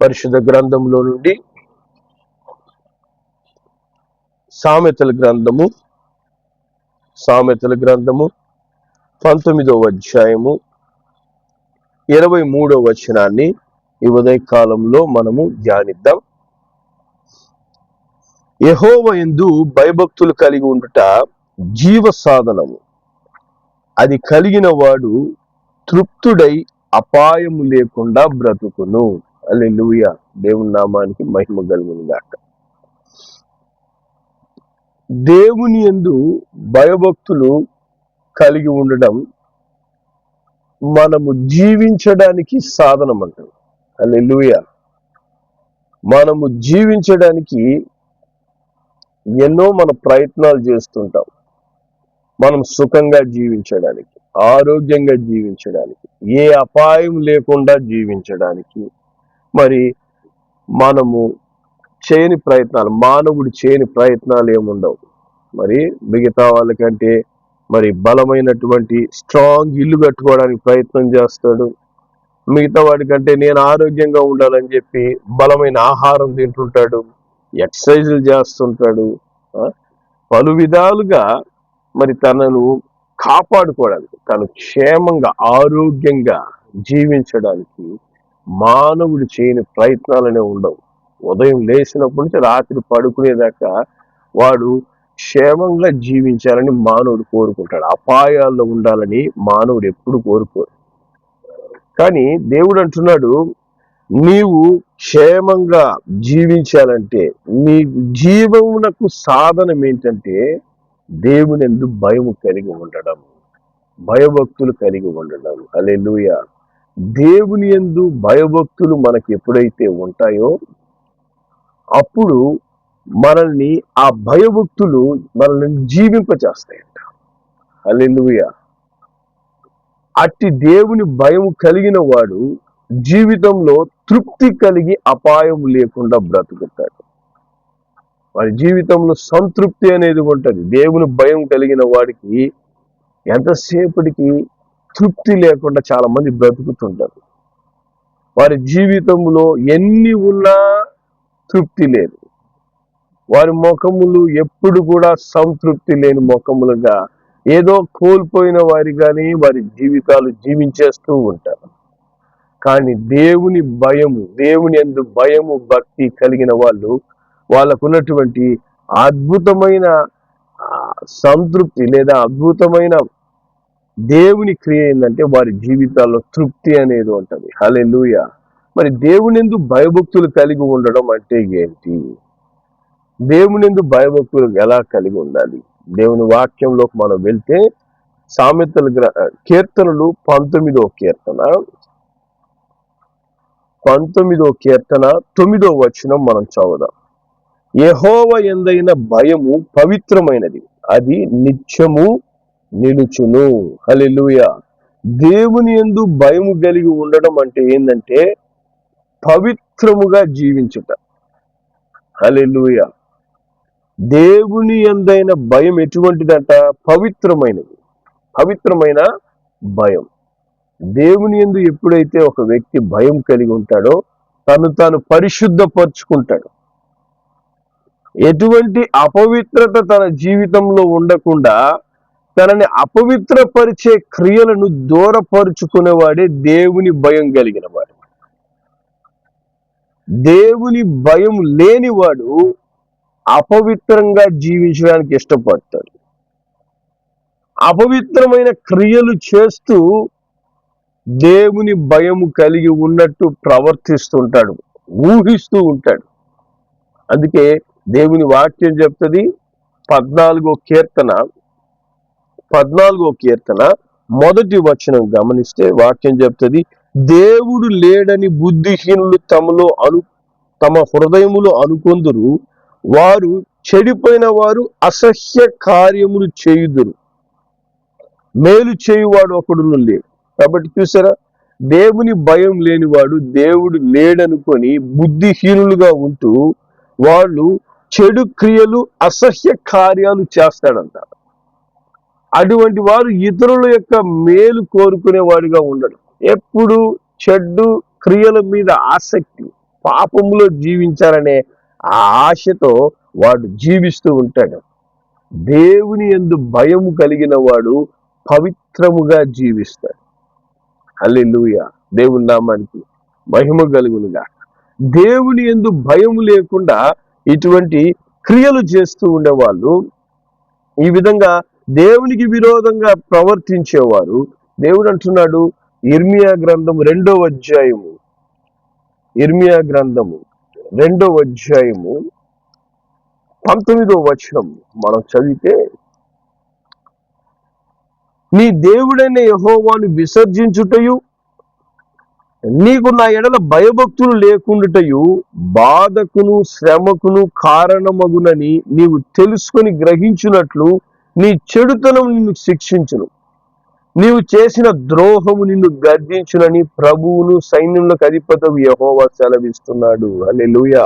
పరిశుద్ధ గ్రంథంలో నుండి సామెతల గ్రంథము సామెతల గ్రంథము పంతొమ్మిదవ అధ్యాయము ఇరవై మూడవ వచనాన్ని ఈ కాలంలో మనము ధ్యానిద్దాం. యహోవ ఎందు భయభక్తులు కలిగి ఉండుట జీవ సాధనము అది కలిగిన వాడు తృప్తుడై అపాయము లేకుండా బ్రతుకును. అల్లెలుయ దేవుని నామానికి మహిమ కలుగును గాక దేవుని ఎందు భయభక్తులు కలిగి ఉండడం మనము జీవించడానికి సాధనం అలే లూయ మనము జీవించడానికి ఎన్నో మన ప్రయత్నాలు చేస్తుంటాం. మనం సుఖంగా జీవించడానికి ఆరోగ్యంగా జీవించడానికి ఏ అపాయం లేకుండా జీవించడానికి. మరి మనము చేయని ప్రయత్నాలు మానవుడు చేయని ప్రయత్నాలు ఏముండవు. మరి మిగతా వాళ్ళకంటే మరి బలమైనటువంటి స్ట్రాంగ్ ఇల్లు కట్టుకోవడానికి ప్రయత్నం చేస్తాడు. మిగతా వాడికంటే నేను ఆరోగ్యంగా ఉండాలని చెప్పి బలమైన ఆహారం తింటుంటాడు ఎక్సర్సైజులు చేస్తుంటాడు పలు విధాలుగా మరి తనను కాపాడుకోవడానికి తను క్షేమంగా ఆరోగ్యంగా జీవించడానికి మానవుడు చేయని ప్రయత్నాలనే ఉండవు. ఉదయం లేచినప్పటి నుంచి రాత్రి పడుకునేదాకా వాడు క్షేమంగా జీవించాలని మానవుడు కోరుకుంటాడు. అపాయాల్లో ఉండాలని మానవుడు ఎప్పుడు కోరుకోరు కానీ దేవుడు అంటున్నాడు నీవు క్షేమంగా జీవించాలంటే నీ జీవమునకు సాధనం ఏంటంటే దేవుని ఎందు భయము కలిగి ఉండడం భయభక్తులు కలిగి ఉండడం. అలెలుయా దేవుని ఎందు భయభక్తులు మనకి ఎప్పుడైతే ఉంటాయో అప్పుడు మనల్ని ఆ భయభక్తులు మనల్ని జీవింపచేస్తాయంట. అల్లెలుయ అట్టి దేవుని భయం కలిగిన వాడు జీవితంలో తృప్తి కలిగి అపాయం లేకుండా బ్రతుకుతాడు. వాడి జీవితంలో సంతృప్తి అనేది ఉంటుంది. దేవుని భయం కలిగిన వాడికి ఎంతసేపటికి తృప్తి లేకుండా చాలా మంది బ్రతుకుతుంటారు. వారి జీవితంలో ఎన్ని ఉన్నా తృప్తి లేదు. వారి ముఖములు ఎప్పుడు కూడా సంతృప్తి లేని ముఖములుగా ఏదో కోల్పోయిన వారి కానీ వారి జీవితాలు జీవించేస్తూ ఉంటారు. కానీ దేవుని భయము దేవుని ఎందు భయము భక్తి కలిగిన వాళ్ళు వాళ్ళకున్నటువంటి అద్భుతమైన సంతృప్తి లేదా అద్భుతమైన దేవుని క్రియ ఏంటంటే వారి జీవితాల్లో తృప్తి అనేది ఉంటుంది. హలే మరి దేవునిందు భయభక్తులు కలిగి ఉండడం అంటే ఏంటి? దేవునిందు భయభక్తులు ఎలా కలిగి ఉండాలి? దేవుని వాక్యంలోకి మనం వెళ్తే సామెతలు గ్ర కీర్తనలు పంతొమ్మిదో కీర్తన. పంతొమ్మిదో కీర్తన తొమ్మిదో వచనం మనం చదువుదాం. యెహోవ ఎందైన భయము పవిత్రమైనది. అది నిత్యము నిలుచును. హలెలుయ దేవుని ఎందు భయము కలిగి ఉండడం అంటే ఏంటంటే పవిత్రముగా జీవించుట. హలెలుయ దేవుని ఎందైన భయం ఎటువంటిదంట? పవిత్రమైనది. పవిత్రమైన భయం. దేవుని ఎందు ఎప్పుడైతే ఒక వ్యక్తి భయం కలిగి ఉంటాడో తను తాను పరిశుద్ధపరుచుకుంటాడు. ఎటువంటి అపవిత్రత తన జీవితంలో ఉండకుండా తనని అపవిత్రపరిచే క్రియలను దూరపరుచుకునేవాడే దేవుని భయం కలిగిన వాడు. దేవుని భయం లేనివాడు అపవిత్రంగా జీవించడానికి ఇష్టపడతాడు. అపవిత్రమైన క్రియలు చేస్తూ దేవుని భయం కలిగి ఉన్నట్టు ప్రవర్తిస్తుంటాడు ఊహిస్తూ ఉంటాడు. అందుకే దేవుని వాక్యం చెప్తుంది పద్నాలుగో కీర్తన పద్నాలుగో కీర్తన మొదటి వచనం గమనిస్తే వాక్యం చెప్తుంది దేవుడు లేడని బుద్ధిహీనులు తమలో అను తమ హృదయములో అనుకొందురు. వారు చెడిపోయిన వారు అసహ్య కార్యములు చేయుదురు. మేలు చేయువాడు ఒకడును లేడు కాబట్టి చూసారా దేవుని భయం లేనివాడు దేవుడు లేడనుకొని బుద్ధిహీనులుగా ఉంటూ వాళ్ళు చెడు క్రియలు అసహ్య కార్యాలు చేస్తాడంట. అటువంటి వారు ఇతరుల యొక్క మేలు కోరుకునే వాడిగా ఉండడు ఎప్పుడు చెడ్డు క్రియల మీద ఆసక్తి పాపంలో జీవించాలనే ఆ ఆశతో వాడు జీవిస్తూ ఉంటాడు. దేవుని ఎందు భయము కలిగిన వాడు పవిత్రముగా జీవిస్తాడు. అల్లెలుయ దేవుని నామానికి మహిమ కలుగునుగా దేవుని ఎందు భయము లేకుండా ఇటువంటి క్రియలు చేస్తూ ఉండేవాళ్ళు ఈ విధంగా దేవునికి విరోధంగా ప్రవర్తించేవారు దేవుడు అంటున్నాడు ఇర్మియా గ్రంథం రెండవ అధ్యాయము. ఇర్మియా గ్రంథము రెండవ అధ్యాయము పంతొమ్మిదవ వచనం మనం చదివితే నీ దేవుడైన యహోవాను విసర్జించుటయు నీకు నా ఎడల భయభక్తులు లేకుండుటయు బాధకును శ్రమకును కారణమగునని నీవు తెలుసుకొని గ్రహించినట్లు నీ చెడుతనం నిన్ను శిక్షించును. నీవు చేసిన ద్రోహము నిన్ను గర్దించునని ప్రభువును సైన్యంలోకి అధిపతవు యహోవా సెలవిస్తున్నాడు. లూయ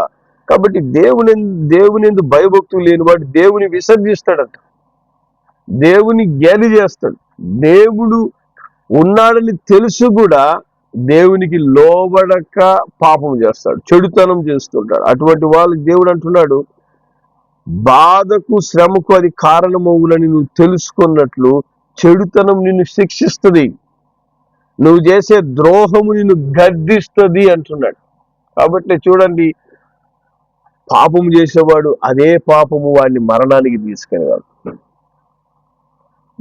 కాబట్టి దేవుని దేవుని భయభక్తులు లేనివాడు దేవుని విసర్జిస్తాడట. దేవుని గేలి చేస్తాడు. దేవుడు ఉన్నాడని తెలుసు కూడా దేవునికి లోబడక పాపం చేస్తాడు. చెడుతనం చేస్తుంటాడు. అటువంటి వాళ్ళకి దేవుడు అంటున్నాడు బాధకు శ్రమకు అది కారణమవులని నువ్వు తెలుసుకున్నట్లు చెడుతనం నిన్ను శిక్షిస్తుంది. నువ్వు చేసే ద్రోహము నిన్ను గద్దిస్తుంది అంటున్నాడు. కాబట్టి చూడండి పాపము చేసేవాడు అదే పాపము వాడిని మరణానికి తీసుకెళ్ళగలడు.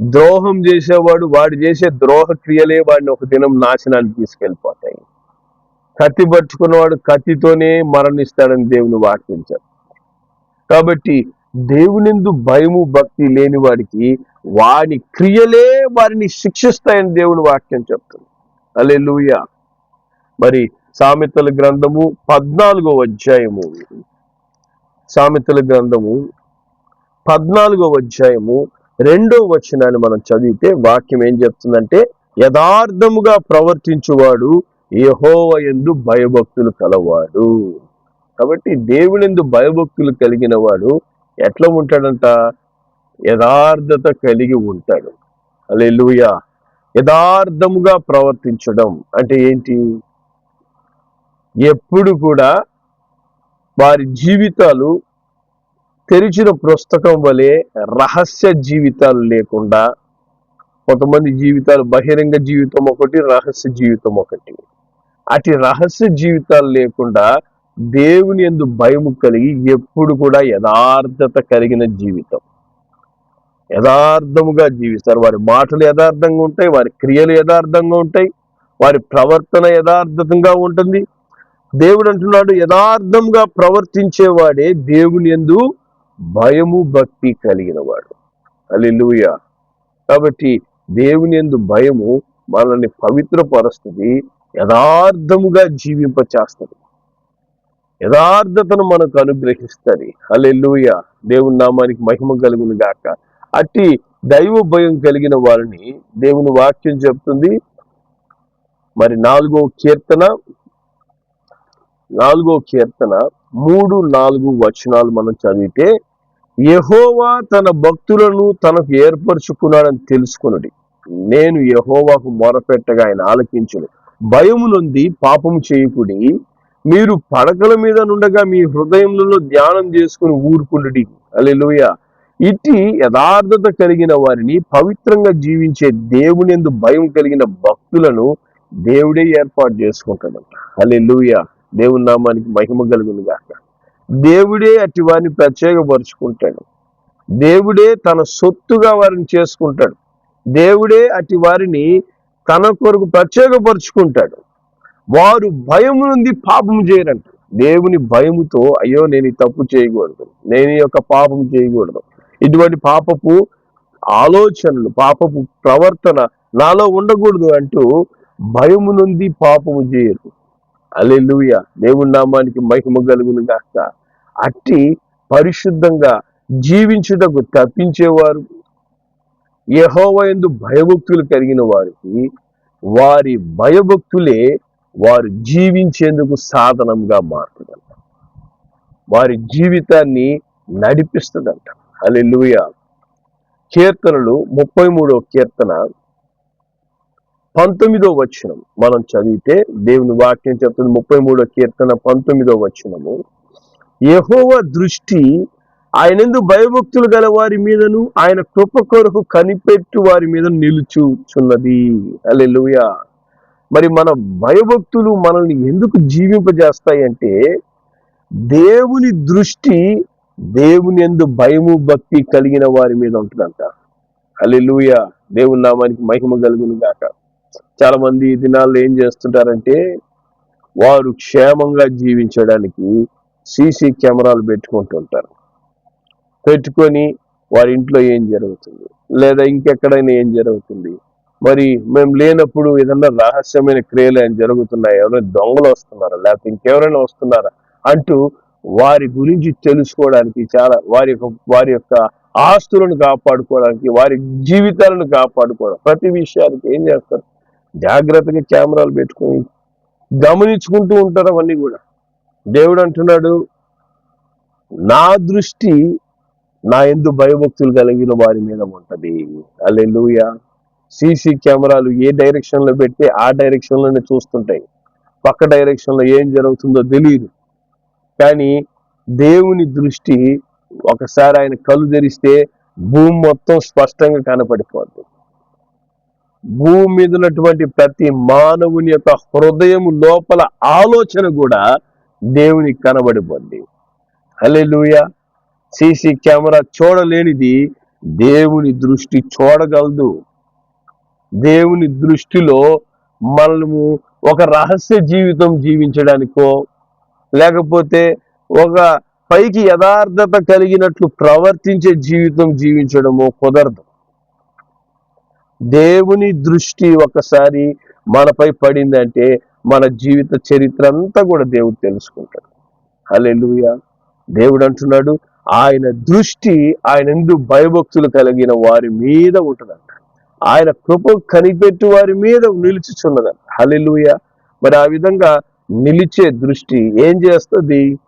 ద్రోహం చేసేవాడు వాడు చేసే ద్రోహ క్రియలే వాడిని ఒక దినం నాశనానికి తీసుకెళ్ళిపోతాయి. కత్తి పట్టుకున్నవాడు కత్తితోనే మరణిస్తాడని దేవుని వాక్యించారు కాబట్టి దేవునిందు భయము భక్తి లేని వాడికి వాని క్రియలే వారిని శిక్షిస్తాయని దేవుని వాక్యం చెప్తుంది. అలెలుయ మరి సామెతల గ్రంథము పద్నాలుగో అధ్యాయము. సామెతల గ్రంథము పద్నాలుగో అధ్యాయము రెండో వచనాన్ని మనం చదివితే వాక్యం ఏం చెప్తుందంటే యథార్థముగా ప్రవర్తించువాడు యహోవ ఎందు భయభక్తులు కలవాడు. కాబట్టి దేవునిందు భయభక్తులు కలిగిన వాడు ఎట్లా ఉంటాడంట? యథార్థత కలిగి ఉంటాడు. అలెలుయా యథార్థముగా ప్రవర్తించడం అంటే ఏంటి? ఎప్పుడు కూడా వారి జీవితాలు తెరిచిన పుస్తకం వలె రహస్య జీవితాలు లేకుండా కొంతమంది జీవితాలు బహిరంగ జీవితం ఒకటి రహస్య జీవితం ఒకటి. అటు రహస్య జీవితాలు లేకుండా దేవుని ఎందు భయము కలిగి ఎప్పుడు కూడా యథార్థత కలిగిన జీవితం. యథార్థముగా జీవిస్తారు. వారి మాటలు యథార్థంగా ఉంటాయి వారి క్రియలు యథార్థంగా ఉంటాయి వారి ప్రవర్తన యథార్థంగా ఉంటుంది. దేవుడు అంటున్నాడు యథార్థంగా ప్రవర్తించేవాడే దేవుని ఎందు భయము భక్తి కలిగిన వాడు అల్లెలుయ కాబట్టి దేవుని ఎందు భయము మనల్ని పవిత్రపరుస్తుంది యథార్థముగా జీవింపచేస్తుంది. యథార్థతను మనకు అనుగ్రహిస్తుంది. అల్లెలుయ దేవుని నామానికి మహిమ కలుగును గాక. అట్టి దైవ భయం కలిగిన వారిని దేవుని వాక్యం చెప్తుంది. మరి నాలుగో కీర్తన నాలుగో కీర్తన మూడు నాలుగు వచనాలు మనం చదివితే యహోవా తన భక్తులను తనకు ఏర్పరచుకున్నాడని తెలుసుకున్నది నేను యహోవాకు మొరపెట్టగా ఆయన ఆలకించును. భయము నుండి పాపం చేయకుడి మీరు పడకల మీద నుండగా మీ హృదయంలో ధ్యానం చేసుకుని ఊరుకుండి అలెలుయ ఇట్టి యథార్థత కలిగిన వారిని పవిత్రంగా జీవించే దేవుని ఎందు భయం కలిగిన భక్తులను దేవుడే ఏర్పాటు చేసుకుంటాడంట. అలెలుయ దేవుని నామానికి మహిమ కలుగును గాక. దేవుడే అట్టి వారిని ప్రత్యేకపరుచుకుంటాడు. దేవుడే తన సొత్తుగా వారిని చేసుకుంటాడు. దేవుడే అట్టి వారిని తన కొరకు ప్రత్యేకపరుచుకుంటాడు. వారు భయము నుండి పాపం చేయరంట. దేవుని భయముతో అయ్యో నేను ఈ తప్పు చేయకూడదు. నేను ఈ యొక్క పాపం చేయకూడదు. ఇటువంటి పాపపు ఆలోచనలు పాపపు ప్రవర్తన నాలో ఉండకూడదు అంటూ భయము నుండి పాపము చేయరు. అలెలుయ దేవుని నామానికి మహిమ కలుగును కాక అట్టి పరిశుద్ధంగా జీవించుటకు తప్పించేవారు యహోవయందు భయభక్తులు కలిగిన వారికి వారి భయభక్తులే వారు జీవించేందుకు సాధనంగా మారుతుందంట. వారి జీవితాన్ని నడిపిస్తుందంట. అలెలుయ కీర్తనలు ముప్పై మూడో కీర్తన పంతొమ్మిదో వచనం. మనం చదివితే దేవుని వాక్యం చెప్తుంది ముప్పై మూడో కీర్తన పంతొమ్మిదో వచనము. యహోవ దృష్టి ఆయనందు భయభక్తులు గల వారి మీదను ఆయన కృప కొరకు కనిపెట్టు వారి మీద నిలుచుచున్నది. అలెలుయా మరి మన భయభక్తులు మనల్ని ఎందుకు జీవింపజేస్తాయి అంటే దేవుని దృష్టి దేవుని ఎందు భయము భక్తి కలిగిన వారి మీద ఉంటుందంట. అల్లెలుయ దేవుని నామానికి మహిమ కలుగును గాక. చాలా మంది ఈ దినాల్లో ఏం చేస్తుంటారంటే వారు క్షేమంగా జీవించడానికి సీసీ కెమెరాలు పెట్టుకుంటుంటారు పెట్టుకొని వారి ఇంట్లో ఏం జరుగుతుంది? లేదా ఇంకెక్కడైనా ఏం జరుగుతుంది? మరి మేము లేనప్పుడు ఏదన్నా రహస్యమైన క్రియలు ఏం జరుగుతున్నాయి? ఎవరైనా దొంగలు వస్తున్నారా? లేకపోతే ఇంకెవరైనా వస్తున్నారా? అంటూ వారి గురించి తెలుసుకోవడానికి చాలా వారి యొక్క వారి యొక్క ఆస్తులను కాపాడుకోవడానికి వారి జీవితాలను కాపాడుకోవడం. ప్రతి విషయానికి ఏం చేస్తారు? జాగ్రత్తగా కెమెరాలు పెట్టుకొని గమనించుకుంటూ ఉంటారు అవన్నీ కూడా. దేవుడు అంటున్నాడు నా దృష్టి నా ఎందు భయభక్తులు కలిగిన వారి మీద ఉంటది. అల్లెలుయా సీసీ కెమెరాలు ఏ డైరెక్షన్లో పెడితే ఆ డైరెక్షన్లోనే చూస్తుంటాయి. పక్క డైరెక్షన్లో ఏం జరుగుతుందో తెలియదు. కానీ దేవుని దృష్టి ఒకసారి ఆయన కళ్ళు తెరిస్తే భూమి మొత్తం స్పష్టంగా కనపడిపోద్ది. భూమి మీద ఉన్నటువంటి ప్రతి మానవుని యొక్క హృదయం లోపల ఆలోచన కూడా దేవునికి కనబడిపోద్ది. హల్లెలూయ! సీసీ కెమెరా చూడలేనిది దేవుని దృష్టి చూడగలదు. దేవుని దృష్టిలో మనము ఒక రహస్య జీవితం జీవించడానికో లేకపోతే ఒక పైకి యథార్థత కలిగినట్లు ప్రవర్తించే జీవితం జీవించడమో కుదరదు. దేవుని దృష్టి ఒకసారి మనపై పడిందంటే మన జీవిత చరిత్ర అంతా కూడా దేవుడు తెలుసుకుంటాడు. హల్లెలూయ. దేవుడు అంటున్నాడు ఆయన దృష్టి ఆయన ఎందు భయభక్తులు కలిగిన వారి మీద ఉంటుందంట. ఆయన కృప కనిపెట్టి వారి మీద నిలుచుచున్నదంట హలిలుయ మరి ఆ విధంగా నిలిచే దృష్టి ఏం చేస్తుంది?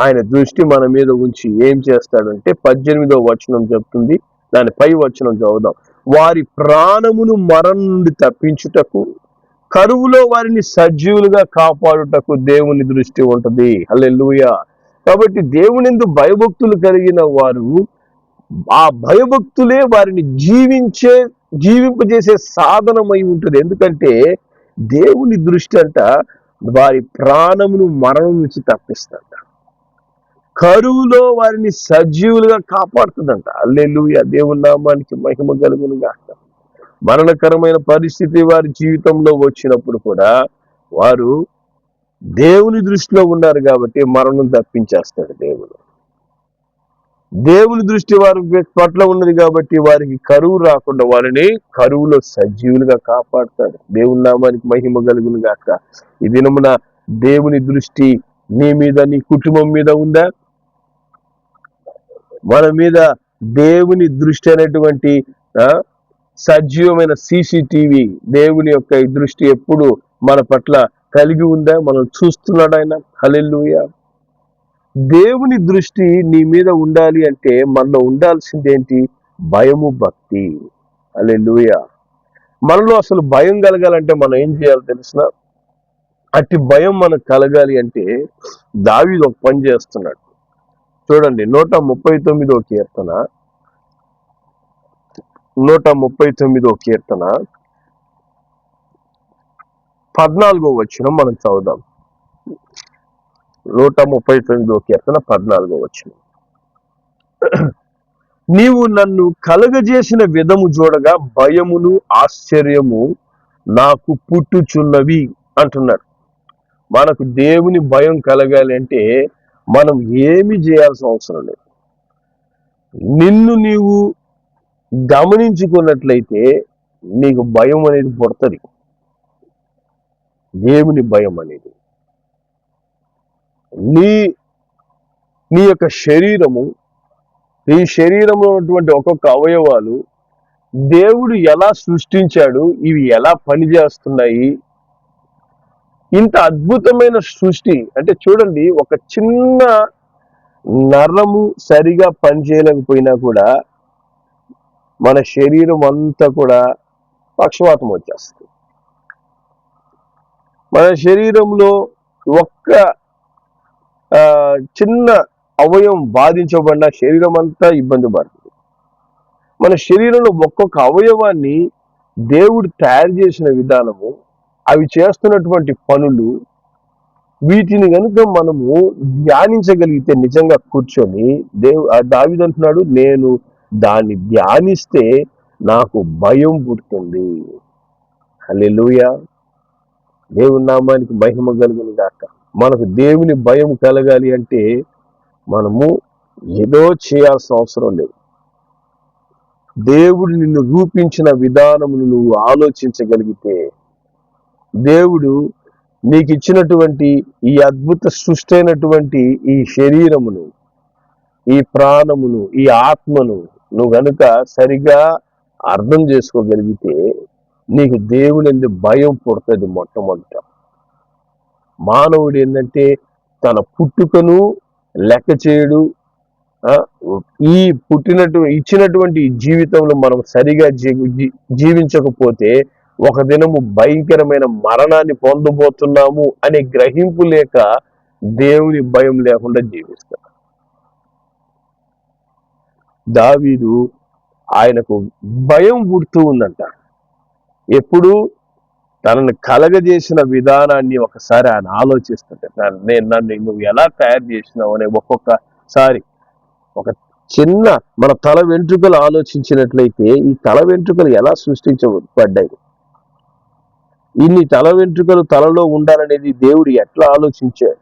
ఆయన దృష్టి మన మీద ఉంచి ఏం చేస్తాడంటే పద్దెనిమిదో వచనం చెప్తుంది. దాని పై వచనం చదువుదాం. వారి ప్రాణమును మరణం నుండి తప్పించుటకు కరువులో వారిని సజీవులుగా కాపాడుటకు దేవుని దృష్టి ఉంటుంది. హలెల్లుయ. కాబట్టి దేవునిందు భయభక్తులు కలిగిన వారు ఆ భయభక్తులే వారిని జీవించే జీవింపజేసే సాధనమై ఉంటుంది. ఎందుకంటే దేవుని దృష్టి అంట వారి ప్రాణమును మరణం నుంచి తప్పిస్తుందంట. కరువులో వారిని సజీవులుగా కాపాడుతుందంట. అల్లెలుయ దేవుని నామానికి మహిమ కలుగును మరణకరమైన పరిస్థితి వారి జీవితంలో వచ్చినప్పుడు కూడా వారు దేవుని దృష్టిలో ఉన్నారు కాబట్టి మరణం తప్పించేస్తాడు దేవుడు. దేవుని దృష్టి వారి పట్ల ఉన్నది కాబట్టి వారికి కరువు రాకుండా వారిని కరువులో సజీవులుగా కాపాడుతాడు. దేవుని నామానికి మహిమ కలుగును గాక. ఈ దినమున దేవుని దృష్టి నీ మీద నీ కుటుంబం మీద ఉందా? మన మీద దేవుని దృష్టి అనేటువంటి సజీవమైన సీసీటీవీ దేవుని యొక్క ఈ దృష్టి ఎప్పుడు మన పట్ల కలిగి ఉందా? మనం చూస్తున్నాడు ఆయన. హలెల్లుయా. దేవుని దృష్టి నీ మీద ఉండాలి అంటే మనలో ఉండాల్సింది ఏంటి భయము భక్తి. అలే లూయ మనలో అసలు భయం కలగాలంటే మనం ఏం చేయాలి తెలిసిన అట్టి భయం మనకు కలగాలి అంటే దావీదు ఒక పని చేస్తున్నాడు. చూడండి నూట ముప్పై తొమ్మిదో కీర్తన. నూట ముప్పై తొమ్మిదో కీర్తన. పద్నాలుగో వచ్చిన మనం చదువుదాం. నూట ముప్పై తొమ్మిదో కీర్తన పద్నాలుగో వచ్చిన నీవు నన్ను కలగజేసిన విధము చూడగా భయమును ఆశ్చర్యము నాకు పుట్టుచున్నవి అంటున్నాడు. మనకు దేవుని భయం కలగాలి అంటే మనం ఏమి చేయాల్సిన అవసరం లేదు. నిన్ను నీవు గమనించుకున్నట్లయితే నీకు భయం అనేది పుడుతుంది. దేవుని భయం అనేది. నీ నీ యొక్క శరీరము నీ శరీరంలో ఉన్నటువంటి ఒక్కొక్క అవయవాలు దేవుడు ఎలా సృష్టించాడు ఇవి ఎలా పనిచేస్తున్నాయి? ఇంత అద్భుతమైన సృష్టి అంటే చూడండి ఒక చిన్న నరము సరిగా పనిచేయలేకపోయినా కూడా మన శరీరం అంతా కూడా పక్షవాతం వచ్చేస్తుంది. మన శరీరంలో ఒక్క చిన్న అవయవం బాధించబడిన శరీరం అంతా ఇబ్బంది పడుతుంది. మన శరీరంలో ఒక్కొక్క అవయవాన్ని దేవుడు తయారు చేసిన విధానము అవి చేస్తున్నటువంటి పనులు వీటిని కనుక మనము ధ్యానించగలిగితే నిజంగా కూర్చొని దేవు ఆ అంటున్నాడు నేను దాన్ని ధ్యానిస్తే నాకు భయం పుడుతుంది. హల్లెలూయా. దేవుని నామానికి మహిమ కలుగును గాక. మనకు దేవుని భయం కలగాలి అంటే మనము ఏదో చేయాల్సిన అవసరం లేదు. దేవుడు నిన్ను రూపించిన విధానమును నువ్వు ఆలోచించగలిగితే దేవుడు నీకు ఇచ్చినటువంటి ఈ అద్భుత సృష్టి అయినటువంటి ఈ శరీరమును ఈ ప్రాణమును ఈ ఆత్మను నువ్వు గనుక సరిగా అర్థం చేసుకోగలిగితే నీకు దేవుని భయం పుడుతుంది మొట్టమొదట. మానవుడు ఏంటంటే తన పుట్టుకను లెక్క చేయడు. ఈ పుట్టినటు ఇచ్చినటువంటి జీవితంలో మనం సరిగా జీ- జీవించకపోతే ఒక దినము భయంకరమైన మరణాన్ని పొందబోతున్నాము అనే గ్రహింపు లేక దేవుని భయం లేకుండా జీవిస్తాడు. దావీదు ఆయనకు భయం పుడుతూ ఉందంట. ఎప్పుడు? తనను కలగజేసిన విధానాన్ని ఒకసారి ఆయన ఆలోచిస్తుంటే నేను నన్ను నువ్వు ఎలా తయారు చేసినావు? అనే ఒక్కొక్కసారి ఒక చిన్న మన తల వెంట్రుకలు ఆలోచించినట్లయితే ఈ తల వెంట్రుకలు ఎలా సృష్టించబడ్డాయి? ఇన్ని తల వెంట్రుకలు తలలో ఉండాలనేది దేవుడు ఎట్లా ఆలోచించాడు?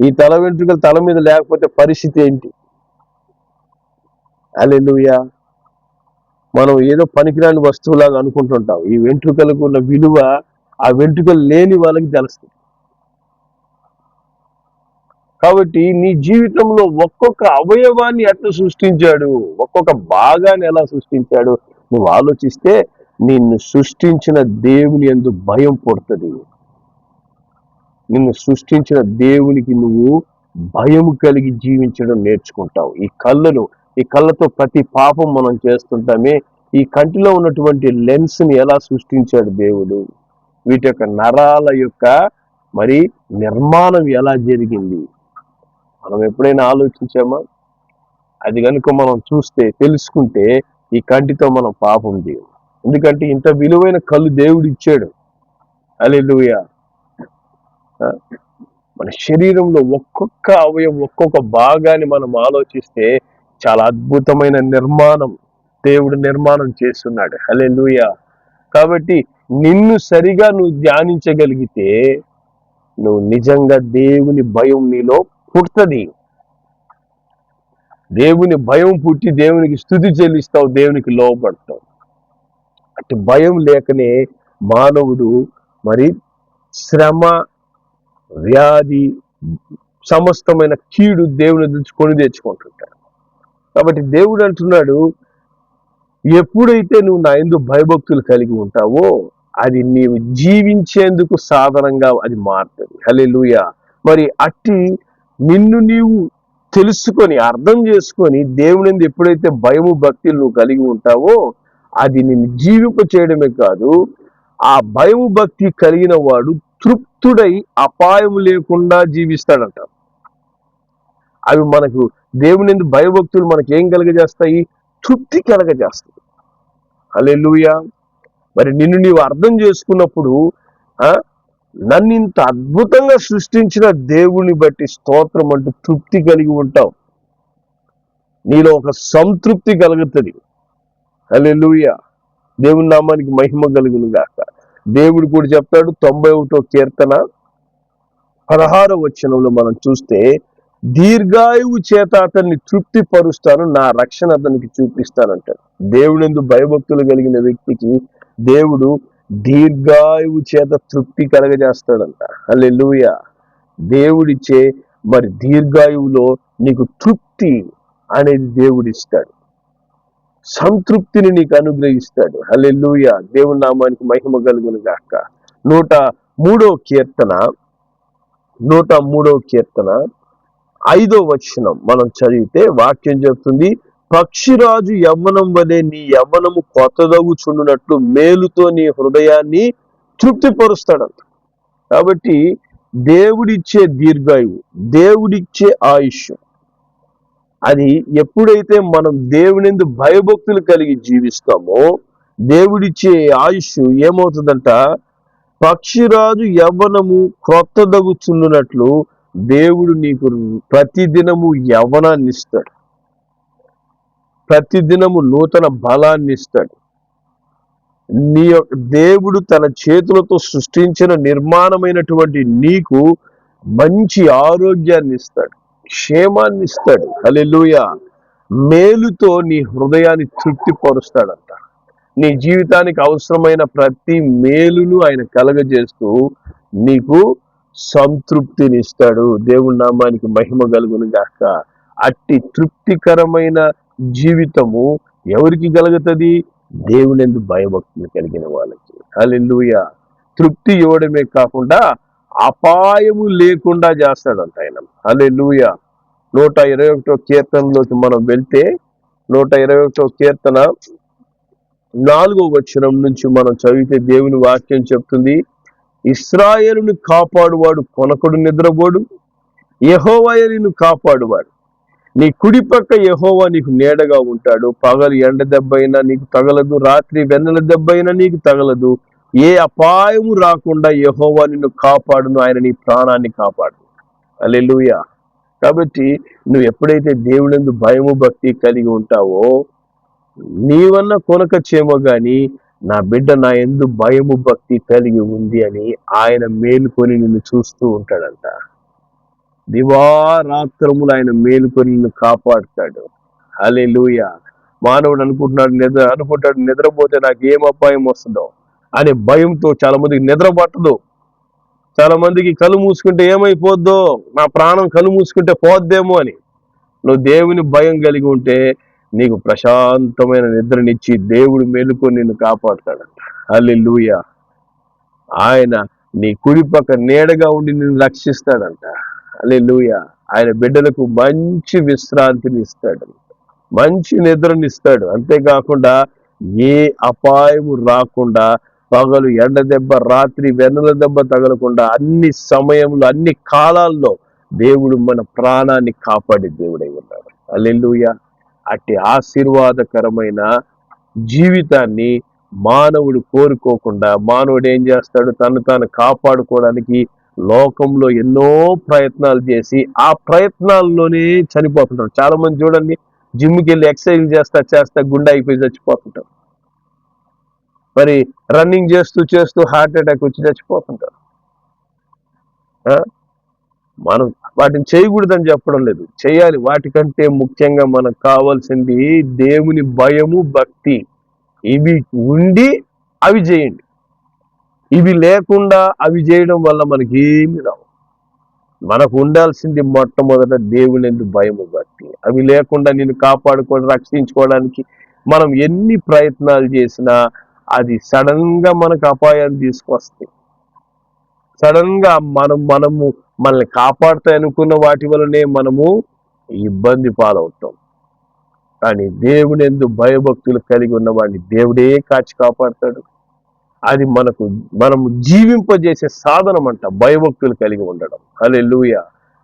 ఈ తల వెంట్రుకలు తల మీద లేకపోతే పరిస్థితి ఏంటి? అల్లెలుయా మనం ఏదో పనికిరాని వస్తువులాగా అనుకుంటుంటాం. ఈ వెంట్రుకలకు ఉన్న విలువ ఆ వెంట్రుకలు లేని వాళ్ళకి తెలుస్తుంది. కాబట్టి నీ జీవితంలో ఒక్కొక్క అవయవాన్ని ఎట్లా సృష్టించాడు? ఒక్కొక్క భాగాన్ని ఎలా సృష్టించాడు? నువ్వు ఆలోచిస్తే నిన్ను సృష్టించిన దేవుని ఎందు భయం పుడుతుంది. నిన్ను సృష్టించిన దేవునికి నువ్వు భయం కలిగి జీవించడం నేర్చుకుంటావు. ఈ కళ్ళను ఈ కళ్ళతో ప్రతి పాపం మనం చేస్తుంటామే. ఈ కంటిలో ఉన్నటువంటి లెన్స్ని ఎలా సృష్టించాడు దేవుడు? వీటి యొక్క నరాల యొక్క మరి నిర్మాణం ఎలా జరిగింది? మనం ఎప్పుడైనా ఆలోచించామా? అది కనుక మనం చూస్తే తెలుసుకుంటే ఈ కంటితో మనం పాపం చేయం ఎందుకంటే ఇంత విలువైన కళ్ళు దేవుడు ఇచ్చాడు. అలెలుయ మన శరీరంలో ఒక్కొక్క అవయం ఒక్కొక్క భాగాన్ని మనం ఆలోచిస్తే చాలా అద్భుతమైన నిర్మాణం దేవుడు నిర్మాణం చేస్తున్నాడు. హలే లూయ కాబట్టి నిన్ను సరిగా నువ్వు ధ్యానించగలిగితే నువ్వు నిజంగా దేవుని భయం నీలో పుడుతుంది. దేవుని భయం పుట్టి దేవునికి స్థుతి చెల్లిస్తావు దేవునికి లోపడతావు అటు భయం లేకనే మానవుడు మరి శ్రమ వ్యాధి సమస్తమైన కీడు దేవుని నుంచి తెచ్చుకుంటుంటాడు. కాబట్టి దేవుడు అంటున్నాడు ఎప్పుడైతే నువ్వు నా ఎందు భయభక్తులు కలిగి ఉంటావో అది నీవు జీవించేందుకు సాధనంగా అది మారుతుంది లూయ మరి అట్టి నిన్ను నీవు తెలుసుకొని అర్థం చేసుకొని దేవుని ఎందు ఎప్పుడైతే భయము భక్తులు నువ్వు కలిగి ఉంటావో అది నిన్ను జీవింప చేయడమే కాదు ఆ భయము భక్తి కలిగిన వాడు తృప్తుడై అపాయం లేకుండా జీవిస్తాడంట. అవి మనకు దేవుని భయభక్తులు మనకి ఏం కలగజేస్తాయి? తృప్తి కలగజేస్తాయి. హల్లెలూయా. మరి నిన్ను నీవు అర్థం చేసుకున్నప్పుడు ఆ నన్ను ఇంత అద్భుతంగా సృష్టించిన దేవుని బట్టి స్తోత్రం అంటూ తృప్తి కలిగి ఉంటావు. నీలో ఒక సంతృప్తి కలుగుతుంది. హల్లెలూయా. దేవుని నామానికి మహిమ కలుగును గాక. దేవుడు కూడా చెప్తాడు తొంభై ఒకటో కీర్తన పదహారో వచనంలో మనం చూస్తే దీర్ఘాయువు చేత అతన్ని తృప్తిపరుస్తాను నా రక్షణ అతనికి చూపిస్తానంటాడు. దేవుడు భయభక్తులు కలిగిన వ్యక్తికి దేవుడు దీర్ఘాయువు చేత తృప్తి కలగజేస్తాడంట. అల్లెలుయ దేవుడిచ్చే మరి దీర్ఘాయువులో నీకు తృప్తి అనేది దేవుడిస్తాడు. సంతృప్తిని నీకు అనుగ్రహిస్తాడు. అల్లెలుయ దేవుని నామానికి మహిమ కలుగును గాక. నూట మూడో కీర్తన నూట మూడో కీర్తన. ఐదో వచనం మనం చదివితే వాక్యం చెప్తుంది పక్షిరాజు యవ్వనం వలె నీ యవ్వనము కొత్తదగుచుండునట్లు మేలుతో నీ హృదయాన్ని తృప్తిపరుస్తాడంట. కాబట్టి దేవుడిచ్చే దీర్ఘాయువు దేవుడిచ్చే ఆయుష్ అది ఎప్పుడైతే మనం దేవునిందు భయభక్తులు కలిగి జీవిస్తామో దేవుడిచ్చే ఆయుష్ ఏమవుతుందంట? పక్షిరాజు యవ్వనము క్రొత్తదగుచున్నట్లు దేవుడు నీకు ప్రతిదినము యవనాన్ని ఇస్తాడు. ప్రతిదినము నూతన బలాన్ని ఇస్తాడు. నీ దేవుడు తన చేతులతో సృష్టించిన నిర్మాణమైనటువంటి నీకు మంచి ఆరోగ్యాన్ని ఇస్తాడు. క్షేమాన్ని ఇస్తాడు. అలెలుయ మేలుతో నీ హృదయాన్ని తృప్తిపరుస్తాడంట. నీ జీవితానికి అవసరమైన ప్రతి మేలును ఆయన కలగజేస్తూ నీకు సంతృప్తిని ఇస్తాడు దేవుని నామానికి మహిమ కలుగును గాక. అట్టి తృప్తికరమైన జీవితము ఎవరికి కలుగుతుంది? దేవునిందు భయభక్తులు కలిగిన వాళ్ళకి. అల్లెలుయ తృప్తి ఇవ్వడమే కాకుండా అపాయము లేకుండా చేస్తాడంట ఆయన. అల్లెలుయ నూట ఇరవై ఒకటో కీర్తనలోకి మనం వెళ్తే నూట ఇరవై ఒకటో కీర్తన నాలుగో వచనం నుంచి మనం చదివితే దేవుని వాక్యం చెప్తుంది ఇస్రాయేలును కాపాడువాడు కొనకుడు నిద్రపోడు యహోవాయను కాపాడువాడు. నీ కుడి పక్క యహోవా నీకు నీడగా ఉంటాడు పగలు ఎండ దెబ్బైనా నీకు తగలదు రాత్రి వెన్నెల దెబ్బైనా నీకు తగలదు. ఏ అపాయము రాకుండా యహోవా నిన్ను కాపాడును ఆయన నీ ప్రాణాన్ని కాపాడు. అల్లెలుయా కాబట్టి నువ్వు ఎప్పుడైతే దేవుడందు భయము భక్తి కలిగి ఉంటావో నీవన్న చేమో కానీ నా బిడ్డ నా ఎందు భయము భక్తి కలిగి ఉంది అని ఆయన మేలుకొని నిన్ను చూస్తూ ఉంటాడంట. దివారాత్రములు ఆయన మేలుకొని నిన్ను కాపాడుతాడు. అలే లూయ మానవుడు అనుకుంటున్నాడు నిద్ర అనుకుంటాడు నిద్రపోతే నాకు ఏం అపాయం వస్తుందో అనే భయంతో చాలా మందికి నిద్ర పట్టదు. చాలా మందికి కళ్ళు మూసుకుంటే ఏమైపోద్దో నా ప్రాణం కళ్ళు మూసుకుంటే పోద్దేమో అని. నువ్వు దేవుని భయం కలిగి ఉంటే నీకు ప్రశాంతమైన నిద్రనిచ్చి దేవుడు మేలుకొని నిన్ను కాపాడుతాడంట. అల్లెలుయ ఆయన నీ కుడి పక్క నీడగా ఉండి నిన్ను రక్షిస్తాడంట. అల్లెలుయ ఆయన బిడ్డలకు మంచి విశ్రాంతిని ఇస్తాడు మంచి నిద్రనిస్తాడు అంతేకాకుండా ఏ అపాయము రాకుండా పగలు ఎండ దెబ్బ రాత్రి వెన్నెల దెబ్బ తగలకుండా అన్ని సమయంలో అన్ని కాలాల్లో దేవుడు మన ప్రాణాన్ని కాపాడే దేవుడై ఉన్నాడు. అల్లెలుయా అట్టి ఆశీర్వాదకరమైన జీవితాన్ని మానవుడు కోరుకోకుండా మానవుడు ఏం చేస్తాడు? తను తాను కాపాడుకోవడానికి లోకంలో ఎన్నో ప్రయత్నాలు చేసి ఆ ప్రయత్నాల్లోనే చనిపోతుంటారు చాలా మంది చూడండి జిమ్కి వెళ్ళి ఎక్సర్సైజ్ చేస్తా చేస్తా గుండె అయిపోయి చచ్చిపోతుంటారు. మరి రన్నింగ్ చేస్తూ చేస్తూ హార్ట్ అటాక్ వచ్చి చచ్చిపోతుంటారు. మనం వాటిని చేయకూడదని చెప్పడం లేదు. చేయాలి. వాటికంటే ముఖ్యంగా మనకు కావాల్సింది దేవుని భయము భక్తి. ఇవి ఉండి అవి చేయండి. ఇవి లేకుండా అవి చేయడం వల్ల మనకి ఏమి రావు. మనకు ఉండాల్సింది మొట్టమొదట దేవుని ఎందు భయము భక్తి. అవి లేకుండా నేను కాపాడుకోవడం రక్షించుకోవడానికి మనం ఎన్ని ప్రయత్నాలు చేసినా అది సడన్గా మనకు అపాయాన్ని తీసుకొస్తాయి. సడన్గా మనం మనము మనల్ని కాపాడుతాయి అనుకున్న వాటి వల్లనే మనము ఇబ్బంది పాలవుతాం. కానీ దేవుని ఎందు భయభక్తులు కలిగి ఉన్న వాడిని దేవుడే కాచి కాపాడతాడు. అది మనకు మనము జీవింపజేసే సాధనం అంట భయభక్తులు కలిగి ఉండడం. హల్లెలూయ!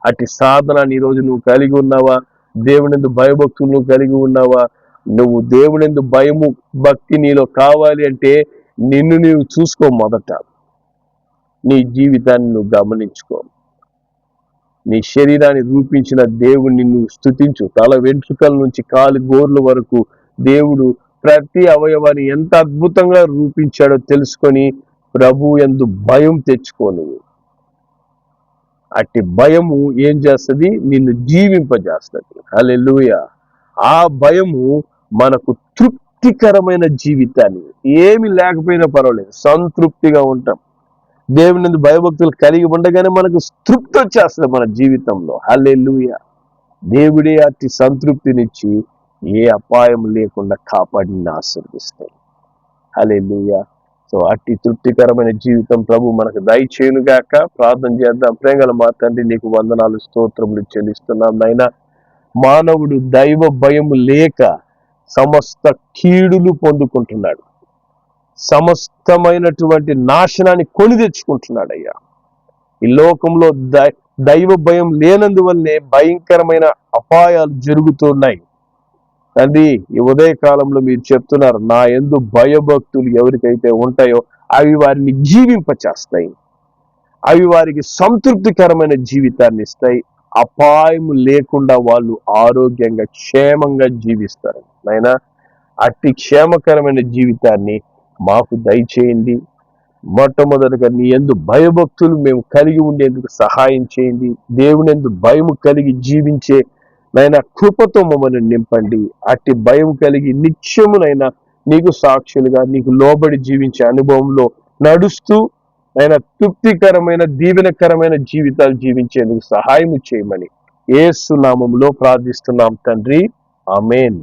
అట్టి సాధనాన్ని ఈరోజు నువ్వు కలిగి ఉన్నావా? దేవునిందు భయభక్తులు నువ్వు కలిగి ఉన్నావా? నువ్వు దేవునిందు భయము భక్తి నీలో కావాలి అంటే నిన్ను నీవు చూసుకో మొదట. నీ జీవితాన్ని నువ్వు గమనించుకో. నీ శరీరాన్ని రూపించిన దేవుణ్ణి నువ్వు స్థుతించు తల వెంట్రుకల నుంచి కాలు గోర్ల వరకు దేవుడు ప్రతి అవయవాన్ని ఎంత అద్భుతంగా రూపించాడో తెలుసుకొని ప్రభు ఎందు భయం తెచ్చుకో నువ్వు. అట్టి భయము ఏం చేస్తుంది? నిన్ను జీవింపజేస్తుంది. అలెలుయ ఆ భయము మనకు తృప్తికరమైన జీవితాన్ని. ఏమి లేకపోయినా పర్వాలేదు. సంతృప్తిగా ఉంటాం. దేవుని భయభక్తులు కలిగి ఉండగానే మనకు తృప్తి వచ్చేస్తుంది మన జీవితంలో. హల్లెలూయా. దేవుడే అతి సంతృప్తినిచ్చి ఏ అపాయం లేకుండా కాపాడిని నిన్ను ఆశీర్దిస్తాడు లూయ సో అట్టి తృప్తికరమైన జీవితం ప్రభు మనకు దయచేయునుగాక. ప్రార్థన చేద్దాం. ప్రేంగల మా తండ్రి నీకు వందనాలు స్తోత్రములు చెల్లిస్తున్నాం నాయన. మానవుడు దైవ భయం లేక సమస్త కీడులు పొందుకుంటున్నాడు. సమస్తమైనటువంటి నాశనాన్ని కొని తెచ్చుకుంటున్నాడయ్యా ఈ లోకంలో దై- దైవ భయం లేనందువల్లే భయంకరమైన అపాయాలు జరుగుతున్నాయి. తండ్రి ఈ ఉదయ కాలంలో మీరు చెప్తున్నారు నా ఎందు భయభక్తులు ఎవరికైతే ఉంటాయో అవి వారిని జీవింపచేస్తాయి. అవి వారికి సంతృప్తికరమైన జీవితాన్ని ఇస్తాయి. అపాయం లేకుండా వాళ్ళు ఆరోగ్యంగా క్షేమంగా జీవిస్తారు. నాయనా అట్టి క్షేమకరమైన జీవితాన్ని మాకు దయచేయండి. మొట్టమొదటిగా నీ ఎందు భయభక్తులు మేము కలిగి ఉండేందుకు సహాయం చేయండి. దేవుని ఎందు భయము కలిగి జీవించే నైనా కృపతో మమ్మల్ని నింపండి. అట్టి భయం కలిగి నిత్యమునైనా నీకు సాక్షులుగా నీకు లోబడి జీవించే అనుభవంలో నడుస్తూ ఆయన తృప్తికరమైన దీవెనకరమైన జీవితాలు జీవించేందుకు సహాయం చేయమని ఏసు నామంలో ప్రార్థిస్తున్నాం తండ్రి. ఆమెన్.